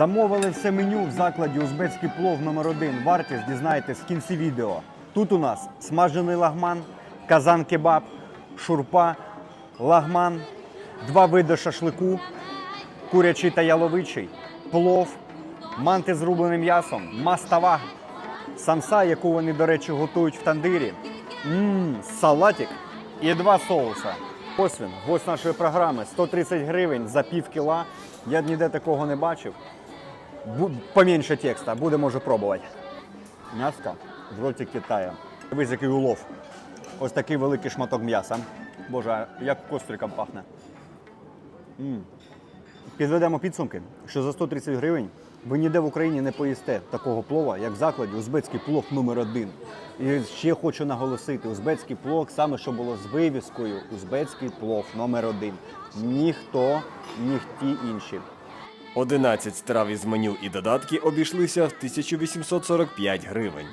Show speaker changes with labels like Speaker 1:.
Speaker 1: Замовили все меню в закладі Узбецький плов номер 1 Вартість дізнаєтесь в кінці відео. Тут у нас смажений лагман, казан кебаб, шурпа, лагман, два види шашлику, курячий та яловичий, плов, манти з рубленим м'ясом, мастава, самса, яку вони, до речі, готують в тандирі, Мм, салатик і два соуса. Ось він, гость нашої програми. 130 гривень за пів кіла. Я ніде такого не бачив. Поменше текста, будемо вже пробувати. М'яско в роті Китаю. Дивись, який улов. Ось такий великий шматок м'яса. Боже, як костриком пахне. М. Підведемо підсумки, що за 130 гривень ви ніде в Україні не поїсте такого плова, як в закладі узбецький плов номер 1 І ще хочу наголосити, узбецький плов саме що було з вивіскою узбецький плов номер 1 Ніхто, ніхті інші.
Speaker 2: 11 страв із меню і додатки обійшлися в 1845 гривень.